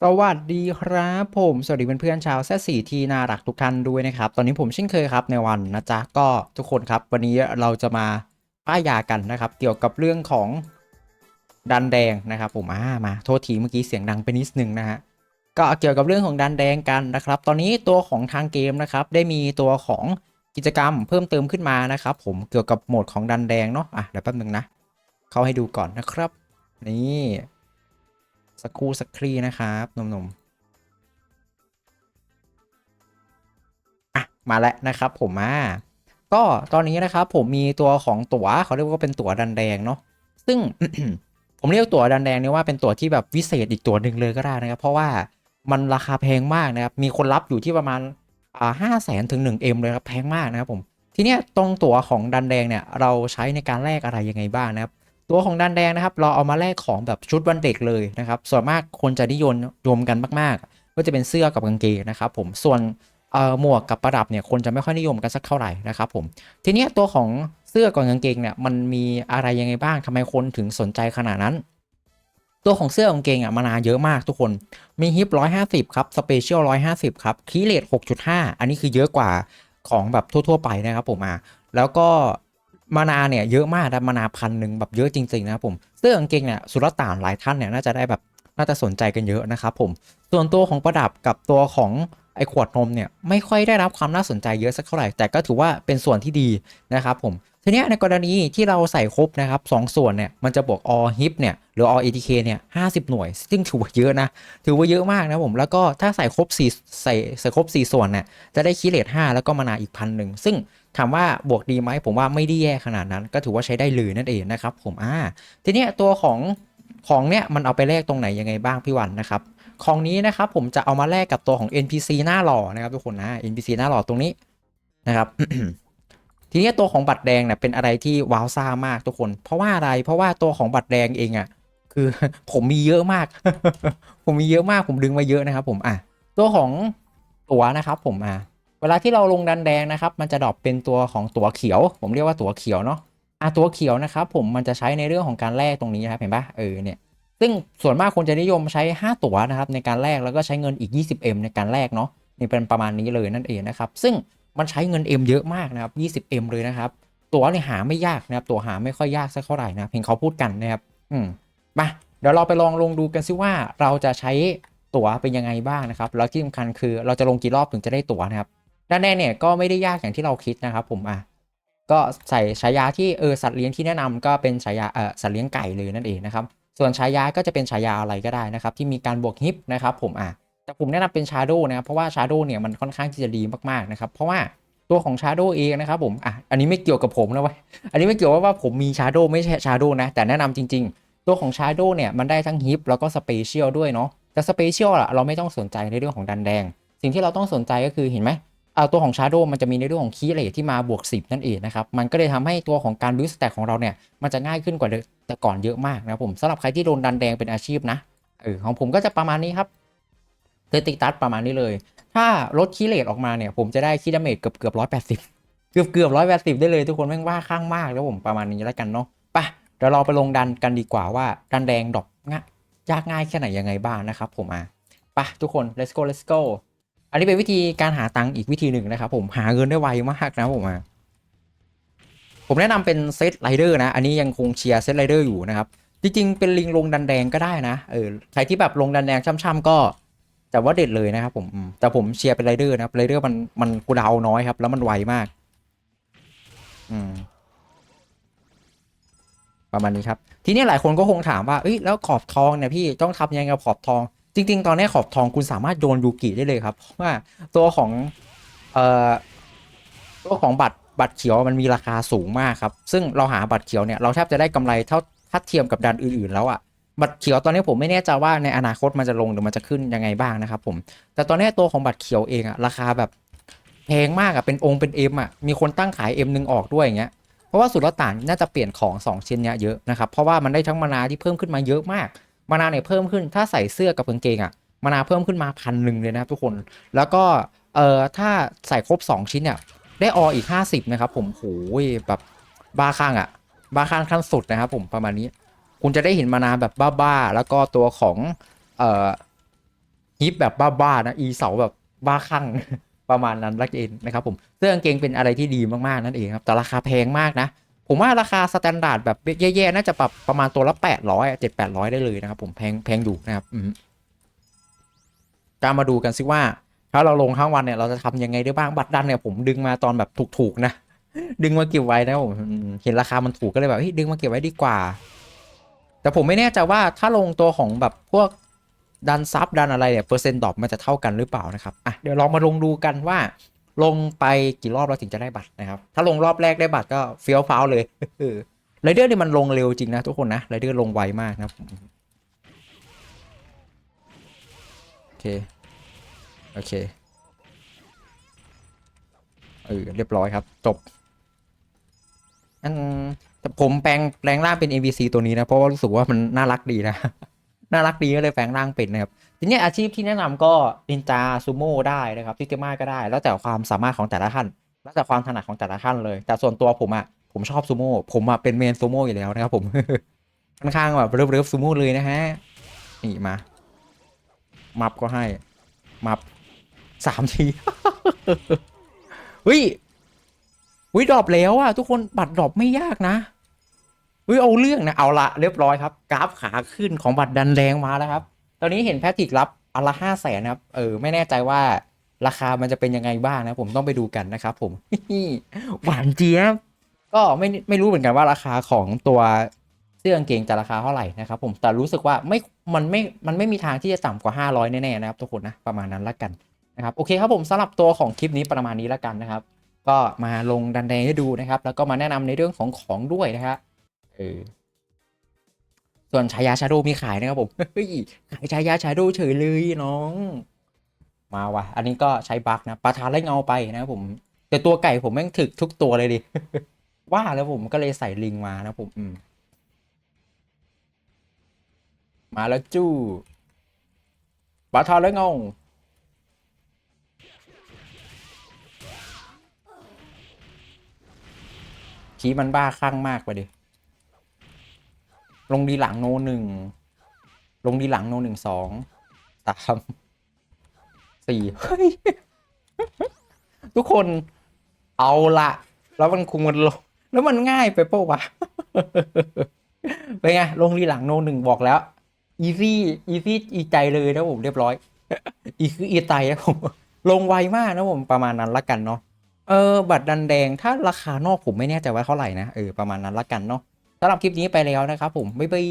สวัสดีครับผมสวัสดีเพื่อนๆชาวแซสี่ทีน่ารักทุกท่านด้วยนะครับ ตอนนี้ผมเช่นเคยครับในวันนะจ๊ะก็ทุกคนครับ วันนี้เราจะมาป้ายยากันนะครับ เกี่ยวกับเรื่องของดันแดงนะครับ ผมอ่ามาโทษทีเมื่อกี้เสียงดังไปนิดนึงนะฮะก็เกี่ยวกับเรื่องของดันแดงกันนะครับ ตอนนี้ตัวของทางเกมนะครับ ได้มีตัวของกิจกรรมเพิ่มเติมขึ้นมานะครับ ผมเกี่ยวกับโหมดของดันแดงเนาะอะเดี๋ยวแป๊บนึงนะ เข้าให้ดูก่อนนะครับ นี่ สักครู่สักครีนะครับหนุ่มๆอะมาแล้วนะครับผมมาก็ตอนนี้นะครับผมมีตัวของตั๋วเขาเรียกว่าเป็นตั๋วดันแดงเนาะซึ่งผมเรียกตั๋วดันแดงเนี่ยว่าเป็นตั๋วที่แบบวิเศษอีกตั๋วหนึ่งเลยก็ได้นะครับ เพราะว่ามันราคาแพงมากนะครับ มีคนรับอยู่ที่ประมาณอ่าห้าแสนถึงหนึ่งเอ็มเลยครับแพงมากนะครับผมทีเนี้ยตรงตั๋วของดันแดงเนี่ยเราใช้ในการแลกอะไรยังไงบ้างนะครับ ตัวของดันแดงนะครับ เราเอามาแลกของแบบชุดวันเด็กเลยนะครับ ส่วนมากคนจะนิยมรวมกันมากๆ ก็จะเป็นเสื้อกับกางเกงนะครับ ผมส่วนเอ่อหมวกกับประดับเนี่ยคนจะไม่ค่อยนิยมกันสักเท่าไหร่นะครับผมทีนี้ตัวของเสื้อกับกางเกงเนี่ยมันมีอะไรยังไงบ้างทำไมคนถึงสนใจขนาดนั้น ตัวของเสื้อกางเกงอะมานาเยอะมากทุกคนมีฮิป150ครับสเปเชียล150ครับคีเลต6.5อันนี้คือเยอะกว่าของแบบทั่ว ๆ ไปนะครับผมอะแล้วก็ มานาเนี่ยเยอะมากนะมานาพันหนึ่งแบบเยอะจริงๆนะผมเสื้อกางเกงเนี่ยสุรต่านหลายท่านเนี่ยน่าจะได้แบบน่าจะสนใจกันเยอะนะครับผมส่วนตัวของประดับกับตัวของไอขวดนมเนี่ยไม่ค่อยได้รับความน่าสนใจเยอะสักเท่าไหร่แต่ก็ถือว่าเป็นส่วนที่ดีนะครับผมทีนี้ในกรณีที่เราใส่ครบนะครับสองส่วนเนี่ยมันจะบวก all hip เนี่ยหรือ all ATK เนี่ย50หน่วยซึ่งถือว่าเยอะนะถือว่าเยอะมากนะผมแล้วก็ถ้าใส่ครบ4ใส่ใส่ครบ 4 ส่วนเนี่ยจะได้คีเลต5แล้วก็มานาอีกพันหนึ่งซึ่ง ถามว่าบวกดีไหมผมว่าไม่ได้แย่ขนาดนั้น ก็ถือว่าใช้ได้เลยนั่นเองนะครับผมอ่าทีนี้ตัวของของเนี้ยมันเอาไปแลกตรงไหนยังไงบ้างพี่วันนะครับของนี้นะครับผมจะเอามาแลกกับตัวของ NPC หน้าหล่อนะครับทุกคนนะ NPC หน้าหล่อตรงนี้นะครับทีนี้ตัวของบัตรแดงเนี่ยเป็นอะไรที่ว้าวซ่ามากทุกคน เพราะว่าอะไรเพราะว่าตัวของบัตรแดงเองอะ่ะคือผมมีเยอะมาก ผมมีเยอะมากผมดึงมาเยอะนะครับ ผมอะตัวของตัวนะครับ ผมอะ วลาที่เราลงดันแดงนะครับ มันจะดรอปเป็นตัวของตัวเขียว ผมเรียกว่าตัวเขียวเนาะอะตัวเขียวนะครับผมมันจะใช้ในเรื่องของการแลกตรงนี้นะครับเห็นปะเออเนี่ยซึ่งส่วนมากคนจะนิยมใช้ 5 ตัวนะครับในการแลกแล้วก็ใช้เงินอีก 20M ในการแลกเนาะนี่เป็นประมาณนี้เลยนั่นเองนะครับ ซึ่งมันใช้เงิน M เยอะมากนะครับ 20M เลยนะครับ ตัวเนี่ยหาไม่ยากนะครับ ตัวหาไม่ค่อยยากสักเท่าไหร่นะเพียงเขาพูดกันนะครับ อืมมาเดี๋ยวเราไปลองลงดูกันซิว่าเราจะใช้ตั๋วเป็นยังไงบ้างนะครับแล้วที่สำคัญคือเราจะลงกี่รอบถึงจะได้ตั๋วนะครับ ด้านแน่เนี่ยก็ไม่ได้ยากอย่างที่เราคิดนะครับผมอะก็ใส่ฉายาที่เออสัตว์เลี้ยงที่แนะนำก็เป็นฉายาเออสัตว์เลี้ยงไก่เลยนั่นเองนะครับส่วนฉายาก็จะเป็นฉายาอะไรก็ได้นะครับ ที่มีการบวกฮิปนะครับผมอะแต่ผมแนะนำเป็นชาโดนะครับเพราะว่าชาโดเนี่ยมันค่อนข้างที่จะดีมากๆนะครับเพราะว่าตัวของชาโดเองนะครับผมอะอันนี้ไม่เกี่ยวกับผมนะเว้ยอันนี้ไม่เกี่ยวว่าว่าผมมีชาโดไม่ใช่ชาโดนะแต่แนะนำจริง ๆ ตัวของชาโดเนี่ยมันได้ทั้งฮิปแล้วก็สเปเชียลด้วยเนาะแต่สเปเชียลอะเราไม่ต้องสนใจในเรื่องของดันแดง สิ่งที่เราต้องสนใจก็คือเห็นไหม เอาตัวของ Shadow มันจะมีในเรื่องของคีย์เลทที่มาบวก 10 นั่นเองนะครับ มันก็เลยทำให้ตัวของการบิวสแต็กของเราเนี่ย มันจะง่ายขึ้นกว่าแต่ก่อนเยอะมากนะครับผมสำหรับใครที่โดนดันแดงเป็นอาชีพนะเออของผมก็จะประมาณนี้ครับเทติตัสประมาณนี้เลย ถ้าลดคีย์เลทออกมาเนี่ย ผมจะได้คีย์ดาเมจเกือบเกือบร้อยแปดสิบเกือบเกือบร้อยแปดสิบได้เลยทุกคนแม่งว่าข้างมากแล้วผมประมาณนี้แล้วกันเนาะไปเดี๋ยวเราไปลงดันกันดีกว่าว่าดันแดงดอกง่ายยากง่ายแค่ไหนยังไงบ้างนะครับผมอะไปทุกคน let's go let's go อันนี้เป็นวิธีการหาตังค์อีกวิธีหนึ่งนะครับผมหาเงินได้ไวมากนะผมอะผมแนะนำเป็นเซตไรเดอร์นะ อันนี้ยังคงเชียร์เซตไรเดอร์อยู่นะครับ จริงๆ เป็นลิงลงดันแดงก็ได้นะเออใครที่แบบลงดันแดงช่ำๆก็แต่ว่าเด็ดเลยนะครับผมแต่ผมเชียร์เป็นไรเดอร์นะไรเดอร์มันมันกูดาวน้อยครับ แล้วมันไวมากอืมประมาณนี้ครับ ทีนี้หลายคนก็คงถามว่าเอ้ยแล้วขอบทองเนี่ยพี่ต้องทำยังไงกับขอบทอง จริง ๆ ตอนนี้ขอบทองคุณสามารถโยนยูกิได้เลยครับ เพราะว่าตัวของเอ่อตัวของบัตรบัตรเขียวมันมีราคาสูงมากครับ ซึ่งเราหาบัตรเขียวเนี่ยเราแทบจะได้กำไรเท่าทัดเทียมกับดันอื่นๆ แล้วอะ่ะบัตรเขียวตอนนี้ผมไม่แน่ใจว่าในอนาคตมันจะลงหรือมันจะขึ้นยังไงบ้างนะครับผมแต่ตอนนี้ตัวของบัตรเขียวเองอะราคาแบบแพงมากอะเป็นองค์เป็นเอ็มอะมีคนตั้งขายเอ็มหนึ่งออกด้วยอย่างเงี้ยเพราะว่าสุลต่านน่าจะเปลี่ยนของ 2 ชิ้นเนี้ยเยอะนะครับเพราะว่ามันได้ทั้งมานาที่เพิ่มขึ้นมาเยอะมาก มานาเนี่ยเพิ่มขึ้นถ้าใส่เสื้อกับกางเกงอะมานาเพิ่มขึ้นมาพันหนึ่งเลยนะครับทุกคน แล้วก็เอ่อถ้าใส่ครบ 2 ชิ้นเนี่ยได้ออีก 50 นะครับผมโหยแบบบ้าข้างอะบ้าข้างขั้นสุดนะครับผมประมาณนี้ คุณจะได้เห็นมานาแบบบ้าๆแล้วก็ตัวของเอ่อฮิปแบบบ้าๆนะอีเสาแบบบ้าคลั่งประมาณนั้นละเองนะครับผมเสื้อกางเกงเป็นอะไรที่ดีมากๆนั่นเองครับแต่ราคาแพงมากนะ ผมว่าราคาสแตนดาร์ดแบบแย่ๆน่าจะปรับประมาณตัวละแปดร้อยเจ็ดแปดร้อยได้เลยนะครับผมแพงแพงอยู่นะครับจะมาดูกันซิว่า ถ้าเราลงทั้งวันเนี่ยเราจะทำยังไงได้บ้างบัตรดันเนี่ยผมดึงมาตอนแบบถูกๆนะ ดึงมาเก็บไว้นะผมเห็นราคามันถูกก็เลยแบบเฮ้ยดึงมาเก็บไว้ดีกว่า แต่ผมไม่แน่ใจว่าถ้าลงตัวของแบบพวกดันซับดันอะไรเนี่ยเปอร์เซ็นต์ดรอปมันจะเท่ากันหรือเปล่านะครับอะเดี๋ยวลองมาลงดูกันว่า ลงไปกี่รอบเราถึงจะได้บัตรนะครับ ถ้าลงรอบแรกได้บัตรก็เฟี้ยวฟ้าวเลยไรเดอร์นี่มันลงเร็วจริงนะทุกคนนะไรเดอร์ลงไวมากนะโอเค โอเคเออเรียบร้อยครับ จบอันแต่ผมแปลงแปลงร่างเป็น NPC ตัวนี้นะ เพราะว่ารู้สึกว่ามันน่ารักดีนะ น่ารักดีก็เลยแปลงร่างเป็นนะครับทีนี้อาชีพที่แนะนำก็นินจาซูโม่ได้นะครับซิเกมาก็ได้ แล้วแต่ความสามารถของแต่ละท่าน แล้วแต่ความถนัดของแต่ละท่านเลย แต่ส่วนตัวผมอะ่ะผมชอบซูโม่ผมอะ่ะเป็นเมนซูโม่อยู่แล้วนะครับผมค่อนข้างแบบเริฟๆซูโม่เลยนะฮะนี่มา มับก็ให้ มับสามทีเฮ้ยวิดรอปแล้วอะทุกคนบัตรดรอปไม่ยากนะ เฮ้ยเอาเรื่องนะเอาละเรียบร้อยครับ กราฟขาขึ้นของบัตรดันแรงมาแล้วครับ ตอนนี้เห็นแพทริกรับอันละห้าแสนนะครับ เออไม่แน่ใจว่าราคามันจะเป็นยังไงบ้างนะผมต้องไปดูกันนะครับผมหวานเจี๊ยบก็ไม่ไม่รู้เหมือนกันว่าราคาของตัวเสื้อกางเกงจะราคาเท่าไหร่นะครับผมแต่รู้สึกว่าไม่มันไม่มันไม่มีทางที่จะต่ำกว่า 500 แน่ๆนะครับทุกคนนะประมาณนั้นละกันนะครับโอเคครับผมสำหรับตัวของคลิปนี้ประมาณนี้ละกันนะครับ ก็มาลงดันแดงให้ดูนะครับ แล้วก็มาแนะนำในเรื่องของของด้วยนะฮะ เออส่วนชายาชาโดมีขายนะครับผมเฮ้ยขายชายาชาโดเฉยเลยน้อง มาว่ะ อันนี้ก็ใช้บั๊กนะปลาทานไล่เงาไปนะครับผม แต่ตัวไก่ผมแม่งถึกทุกตัวเลยดิ ว่าแล้วผมก็เลยใส่ลิงมานะผมอืมมาแล้วจู้ปลาทานไล่เงาชี้มันบ้าคลั่งมากไปดิ ลงดีหลังโนหนึ่งลงดีหลังโนหนึ่งสองสามสี่เฮ้ย ทุกคนเอาละแล้วมันคุมมันลง แล้วมันง่ายไปเปล่าวะเป็นไง ลงดีหลังโนหนึ่งบอกแล้วอีซี่อีซี่อีใจเลยนะผมเรียบร้อย อีคืออีไตนะผม ลงไวมากนะผมประมาณนั้นละกันเนาะเออ บัตรดันแดงถ้าราคานอกผมไม่แน่ใจว่าเท่าไหร่นะเออประมาณนั้นละกันเนาะ สำหรับคลิปนี้ไปแล้วนะครับผมบ๊ายบาย